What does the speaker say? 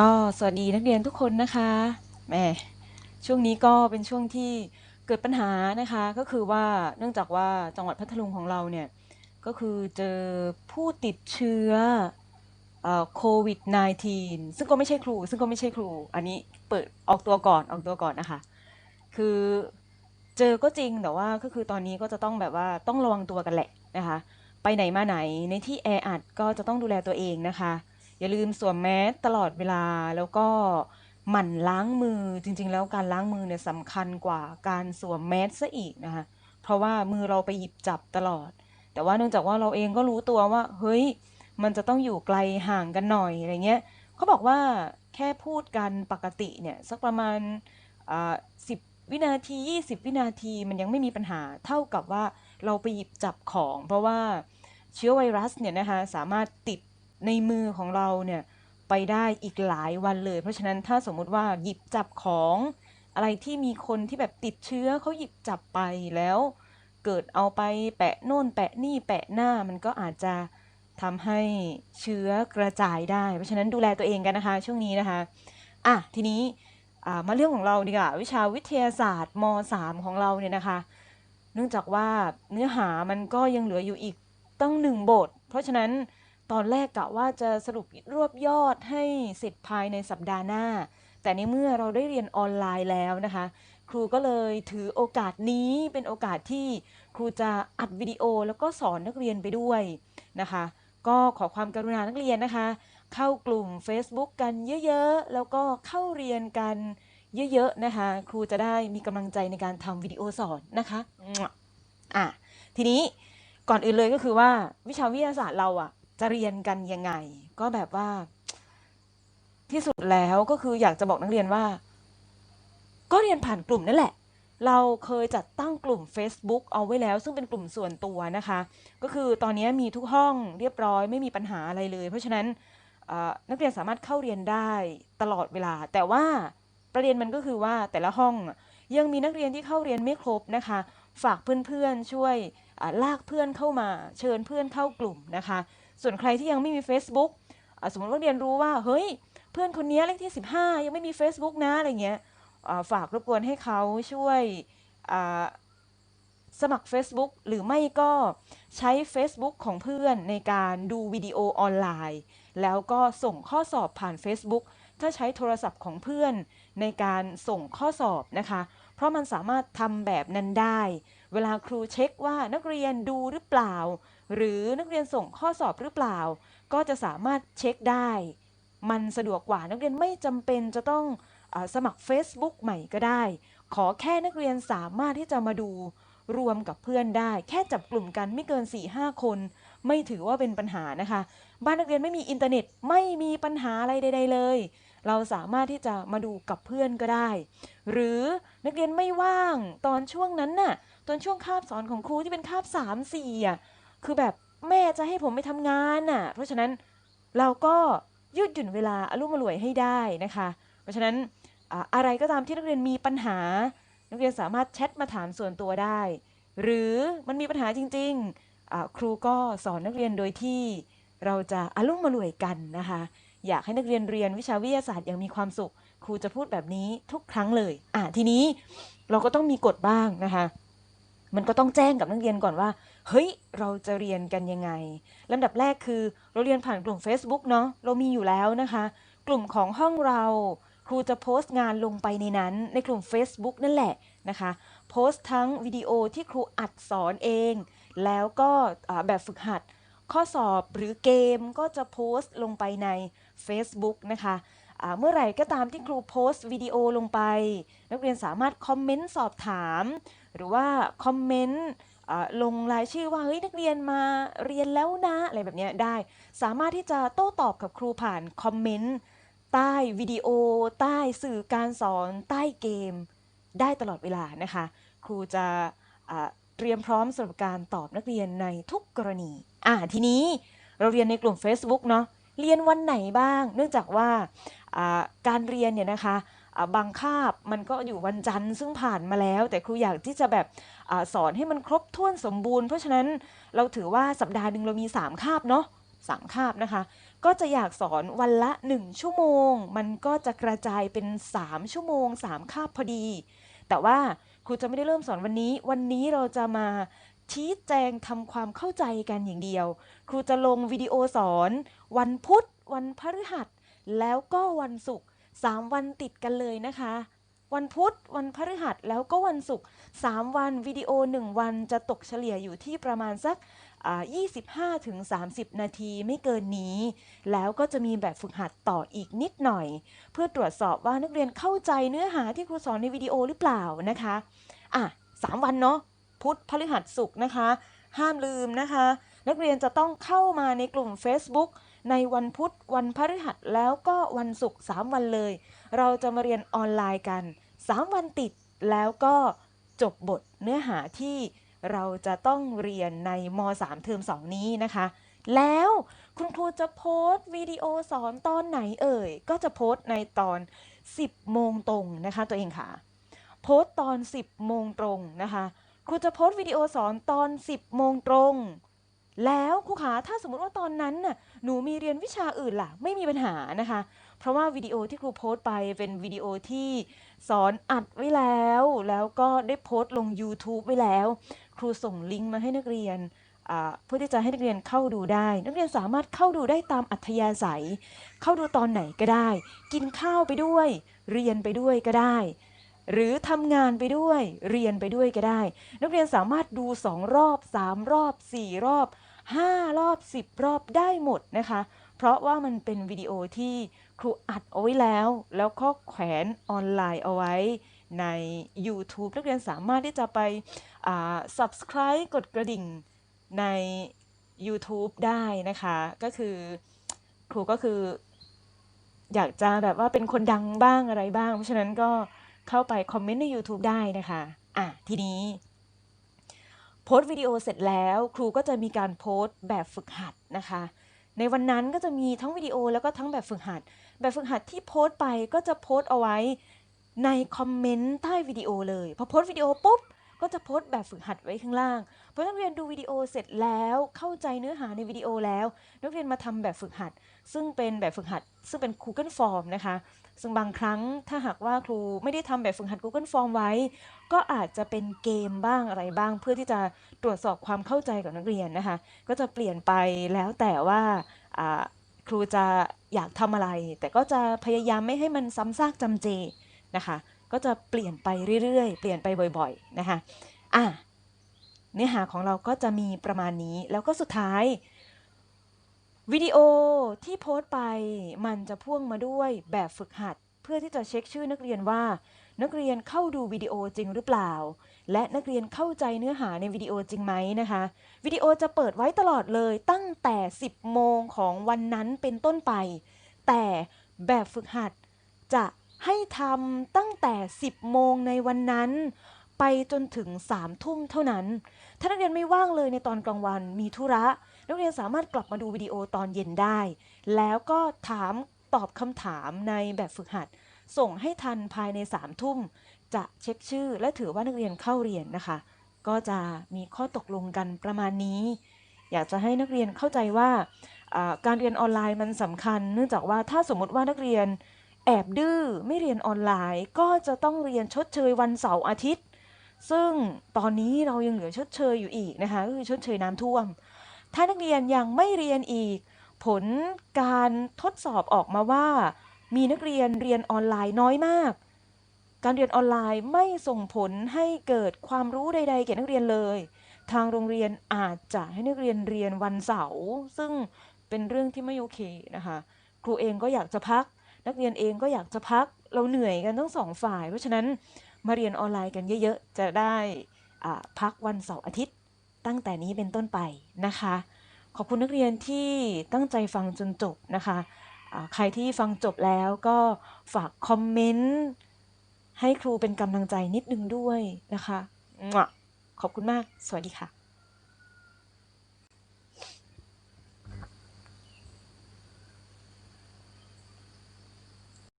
ก็สวัสดีนักเรียนทุกคนนะคะแหมช่วงนี้ก็เป็นช่วงที่เกิดปัญหานะคะ ก็คือว่าเนื่องจากว่าจังหวัดพัทลุงของเราเนี่ยก็คือเจอผู้ติดเชื้อโควิด -19 ซึ่งก็ไม่ใช่ครู ซึ่งก็ไม่ใช่ครู อันนี้เปิดออกตัวก่อนออกตัวก่อนนะคะ คือเจอก็จริงแต่ว่าก็คือตอนนี้ก็จะต้องแบบว่าต้องระวังตัวกันแหละนะคะ ไปไหนมาไหนในที่แออัดก็จะต้องดูแลตัวเองนะคะ อย่าลืมสวมแมสตลอดเวลาแล้วก็หมั่นล้างมือจริง ๆ แล้วการล้างมือเนี่ยสำคัญกว่าการสวมแมสซะอีกนะคะเพราะว่ามือเราไปหยิบจับตลอด แต่ว่าเนื่องจากว่าเราเองก็รู้ตัวว่า เฮ้ย มันจะต้องอยู่ไกลห่างกันหน่อยอะไรเงี้ยเขาบอกว่าแค่พูดกันปกติเนี่ยสักประมาณสิบวินาที 20 วินาทีมันยังไม่มีปัญหาเท่ากับว่าเราไปหยิบจับของ เพราะว่าเชื้อไวรัสเนี่ยนะคะสามารถติด ในมือของเราเนี่ยไปได้อีกหลายวันเลย เพราะฉะนั้นถ้าสมมุติว่าหยิบจับของอะไรที่มีคนที่แบบติดเชื้อเขาหยิบจับไปแล้ว เกิดเอาไปแปะโน่นแปะนี่แปะหน้ามันก็อาจจะทำให้เชื้อกระจายได้ เพราะฉะนั้นดูแลตัวเองกันนะคะ ช่วงนี้นะคะอะทีนี้มาเรื่องของเราดีกว่าวิชาวิทยาศาสตร์ม .3 ของเราเนี่ยนะคะ เนื่องจากว่าเนื้อหามันก็ยังเหลืออยู่อีกตั้งหนึ่งบท เพราะฉะนั้น ตอนแรกกะว่าจะสรุปรวบยอดให้เสร็จภายในสัปดาห์หน้า แต่ในเมื่อเราได้เรียนออนไลน์แล้วนะคะ ครูก็เลยถือโอกาสนี้เป็นโอกาสที่ครูจะอัดวิดีโอแล้วก็สอนนักเรียนไปด้วยนะคะ ก็ขอความกรุณานักเรียนนะคะ เข้ากลุ่ม Facebook กันเยอะๆ แล้วก็เข้าเรียนกันเยอะๆนะคะ ครูจะได้มีกำลังใจในการทำวิดีโอสอนนะคะอะทีนี้ก่อนอื่นเลยก็คือว่าวิชาวิทยาศาสตร์เราอะ จะเรียนกันยังไง ก็แบบว่า ที่สุดแล้วก็คืออยากจะบอกนักเรียนว่า ก็เรียนผ่านกลุ่มนั่นแหละ เราเคยจัดตั้งกลุ่ม Facebook เอาไว้แล้ว ซึ่งเป็นกลุ่มส่วนตัวนะคะ ก็คือตอนนี้มีทุกห้องเรียบร้อยไม่มีปัญหาอะไรเลย เพราะฉะนั้นนักเรียนสามารถเข้าเรียนได้ตลอดเวลา แต่ว่าประเด็นมันก็คือว่าแต่ละห้องยังมีนักเรียนที่เข้าเรียนไม่ครบนะคะ ฝากเพื่อนๆช่วยลากเพื่อนเข้ามา เชิญเพื่อนเข้ากลุ่มนะคะ ส่วนใครที่ยังไม่มี Facebook สมมติว่าเรียนรู้ว่าเฮ้ยเพื่อนคนนี้เลขที่ 15 ยังไม่มี Facebook นะอะไรเงี้ยฝากรบกวนให้เขาช่วยสมัคร Facebook หรือไม่ก็ใช้ Facebook ของเพื่อนในการดูวิดีโอออนไลน์ แล้วก็ส่งข้อสอบผ่าน Facebook ถ้าใช้โทรศัพท์ของเพื่อนในการส่งข้อสอบนะคะ เพราะมันสามารถทำแบบนั้นได้ เวลาครูเช็คว่านักเรียนดูหรือเปล่า หรือนักเรียนส่งข้อสอบหรือเปล่า ก็จะสามารถเช็คได้ มันสะดวกกว่านักเรียนไม่จำเป็นจะต้องอสมัคร Facebook ใหม่ก็ได้ ขอแค่นักเรียนสามารถที่จะมาดูรวมกับเพื่อนได้ แค่จับกลุ่มกันไม่เกิน 4-5 คน ไม่ถือว่าเป็นปัญหานะคะ บ้านนักเรียนไม่มีอินเทอร์เน็ตไม่มีปัญหาอะไรใด ๆ เลย เราสามารถที่จะมาดูกับเพื่อนก็ได้ หรือนักเรียนไม่ว่างตอนช่วงนั้นน่ะตอนช่วงคาบสอนของครูที่เป็นคาบ3-4อะ คือแบบแม่จะให้ผมไปทำงานน่ะ เพราะฉะนั้นเราก็ยืดหยุ่นเวลาอารมณ์รวยให้ได้นะคะ เพราะฉะนั้นอะไรก็ตามที่นักเรียนมีปัญหา นักเรียนสามารถแชทมาถามส่วนตัวได้ หรือมันมีปัญหาจริงๆ ครูก็สอนนักเรียนโดยที่เราจะอารมณ์รวยกันนะคะ อยากให้นักเรียนเรียนวิชาวิทยาศาสตร์อย่างมีความสุข ครูจะพูดแบบนี้ทุกครั้งเลยอะทีนี้เราก็ต้องมีกฎบ้างนะคะ มันก็ต้องแจ้งกับนักเรียนก่อนว่า เฮ้ย เราจะเรียนกันยังไงลำดับแรกคือ เราเรียนผ่านกลุ่ม Facebook เนาะเรามีอยู่แล้วนะคะ กลุ่มของห้องเรา ครูจะโพสต์งานลงไปในนั้น ในกลุ่ม Facebook นั่นแหละนะคะ โพสต์ทั้งวิดีโอที่ครูอัดสอนเอง แล้วก็แบบฝึกหัด ข้อสอบหรือเกมก็จะโพสต์ลงไปใน Facebook นะคะเมื่อไหร่ก็ตามที่ครูโพสต์วิดีโอลงไป นักเรียนสามารถคอมเมนต์สอบถาม หรือว่าคอมเมนต์ ลงรายชื่อว่าเฮ้ยนักเรียนมาเรียนแล้วนะอะไรแบบนี้ได้ สามารถที่จะโต้ตอบกับครูผ่านคอมเมนต์ใต้วิดีโอ ใต้สื่อการสอน ใต้เกม ได้ตลอดเวลานะคะ ครูจะเตรียมพร้อมสำหรับการตอบนักเรียนในทุกกรณีอ่าทีนี้เราเรียนในกลุ่ม Facebook เนาะเรียนวันไหนบ้าง เนื่องจากว่าการเรียนเนี่ยนะคะบางคาบมันก็อยู่วันจันทร์ซึ่งผ่านมาแล้ว แต่ครูอยากที่จะแบบ สอนให้มันครบถ้วนสมบูรณ์ เพราะฉะนั้นเราถือว่าสัปดาห์หนึ่งเรามี 3 คาบเนาะสามคาบนะคะ ก็จะอยากสอนวันละ 1 ชั่วโมง มันก็จะกระจายเป็น 3 ชั่วโมง 3 คาบพอดี แต่ว่าครูจะไม่ได้เริ่มสอนวันนี้ วันนี้เราจะมาชี้แจงทำความเข้าใจกันอย่างเดียว ครูจะลงวิดีโอสอน วันพุธ วันพฤหัส แล้วก็วันศุกร์3วันติดกันเลยนะคะ วันพุธ วันพฤหัส แล้วก็วันศุกร์3วันวิดีโอ 1 วันจะตกเฉลี่ยอยู่ที่ประมาณสัก25ถึง30 นาทีไม่เกินนี้ แล้วก็จะมีแบบฝึกหัดต่ออีกนิดหน่อย เพื่อตรวจสอบว่านักเรียนเข้าใจเนื้อหาที่ครูสอนในวิดีโอหรือเปล่านะคะอะสามวันเนาะพุธพฤหัสศุกร์นะคะ ห้ามลืมนะคะ นักเรียนจะต้องเข้ามาในกลุ่ม Facebook ในวันพุธ วันพฤหัสแล้วก็วันศุกร์3วันเลย เราจะมาเรียนออนไลน์กัน 3 วันติดแล้วก็จบบทเนื้อหาที่เราจะต้องเรียนในม .3 เทอม 2 นี้นะคะ แล้วคุณครูจะโพสต์วิดีโอสอนตอนไหนเอ่ย ก็จะโพสต์ในตอน 10 โมงตรงนะคะตัวเองค่ะ โพสต์ตอน 10 โมงตรงนะคะ ครูจะโพสต์วิดีโอสอนตอน 10 โมงตรง แล้วครูขาถ้าสมมติว่าตอนนั้นน่ะหนูมีเรียนวิชาอื่นล่ะ ไม่มีปัญหานะคะ เพราะว่าวิดีโอที่ครูโพสต์ไปเป็นวิดีโอที่สอนอัดไว้แล้ว แล้วก็ได้โพสต์ลง YouTube ไว้แล้ว ครูส่งลิงก์มาให้นักเรียนเพื่อที่จะให้นักเรียนเข้าดูได้ นักเรียนสามารถเข้าดูได้ตามอัธยาศัย เข้าดูตอนไหนก็ได้ กินข้าวไปด้วย เรียนไปด้วยก็ได้ หรือทำงานไปด้วย เรียนไปด้วยก็ได้ นักเรียนสามารถดู 2 รอบ 3 รอบ 4 รอบ 5 รอบ 10 รอบได้หมดนะคะ เพราะว่ามันเป็นวิดีโอที่ครูอัดเอาไว้แล้ว แล้วก็แขวนออนไลน์เอาไว้ใน YouTube นักเรียนสามารถที่จะไปอ่า subscribe กดกระดิ่งใน YouTube ได้นะคะ ก็คือครูก็คือ อยากจะแบบว่าเป็นคนดังบ้างอะไรบ้าง เพราะฉะนั้นก็เข้าไปคอมเมนต์ใน YouTube ได้นะคะ อะ ทีนี้ โพสต์วิดีโอเสร็จแล้ว ครูก็จะมีการโพสต์แบบฝึกหัดนะคะ ในวันนั้นก็จะมีทั้งวิดีโอแล้วก็ทั้งแบบฝึกหัด แบบฝึกหัดที่โพสต์ไปก็จะโพสต์เอาไว้ในคอมเมนต์ใต้วิดีโอเลยพอโพสต์วิดีโอปุ๊บก็จะโพสต์แบบฝึกหัดไว้ข้างล่างพราะนักเรียนดูวิดีโอเสร็จแล้วเข้าใจเนื้อหาในวิดีโอแล้ว นักเรียนมาทำแบบฝึกหัด ซึ่งเป็นแบบฝึกหัด ซึ่งเป็น Google Form นะคะ ซึ่งบางครั้งถ้าหากว่าครูไม่ได้ทำแบบฝึกหัด Google Form ไว้ ก็อาจจะเป็นเกมบ้างอะไรบ้าง เพื่อที่จะตรวจสอบความเข้าใจของนักเรียนนะคะ ก็จะเปลี่ยนไปแล้วแต่ว่าอ่าครูจะอยากทำอะไร แต่ก็จะพยายามไม่ให้มันซ้ำซากจำเจนะคะ ก็จะเปลี่ยนไปเรื่อยๆ เปลี่ยนไปบ่อยๆนะคะอะเนื้อหาของเราก็จะมีประมาณนี้แล้วก็สุดท้าย วิดีโอที่โพสต์ไปมันจะพ่วงมาด้วยแบบฝึกหัด เพื่อที่จะเช็คชื่อนักเรียนว่า นักเรียนเข้าดูวิดีโอจริงหรือเปล่า และนักเรียนเข้าใจเนื้อหาในวิดีโอจริงไหมนะคะวิดีโอจะเปิดไว้ตลอดเลยตั้งแต่ 10 โมงของวันนั้นเป็นต้นไป แต่แบบฝึกหัดจะให้ทำตั้งแต่ 10 โมงในวันนั้น ไปจนถึง3ทุ่มเท่านั้น ถ้านักเรียนไม่ว่างเลยในตอนกลางวันมีธุระ นักเรียนสามารถกลับมาดูวิดีโอตอนเย็นได้ แล้วก็ถามตอบคำถามในแบบฝึกหัด ส่งให้ทันภายใน3ามทุ่ม จะเช็คชื่อ และถือว่านักเรียนเข้าเรียนนะคะ ก็จะมีข้อตกลงกันประมาณนี้ อยากจะให้นักเรียนเข้าใจว่าอ่าการเรียนออนไลน์มันสำคัญ เนื่องจากว่าถ้าสมมติว่านักเรียนแอบดื้อไม่เรียนออนไลน์ ก็จะต้องเรียนชดเชยวันเสาร์อาทิตย์ ซึ่งตอนนี้เรายังเหลือชดเชยอยู่อีกนะคะก็คือชดเชยน้ำท่วม ถ้านักเรียนยังไม่เรียนอีก ผลการทดสอบออกมาว่า มีนักเรียนเรียนออนไลน์น้อยมาก การเรียนออนไลน์ไม่ส่งผลให้เกิดความรู้ใด ๆ แก่นักเรียนเลย ทางโรงเรียนอาจจะให้นักเรียนเรียนวันเสาร์ซึ่งเป็นเรื่องที่ไม่โอเคนะคะ ครูเองก็อยากจะพัก นักเรียนเองก็อยากจะพัก เราเหนื่อยกันทั้งสองฝ่าย เพราะฉะนั้นมาเรียนออนไลน์กันเยอะๆ จะได้พักวันเสาร์อาทิตย์ ตั้งแต่นี้เป็นต้นไปนะคะ ขอบคุณนักเรียนที่ตั้งใจฟังจนจบนะคะใครที่ฟังจบแล้วก็ฝากคอมเมนต์ให้ครูเป็นกำลังใจนิดนึงด้วยนะคะ ขอบคุณมาก สวัสดีค่ะ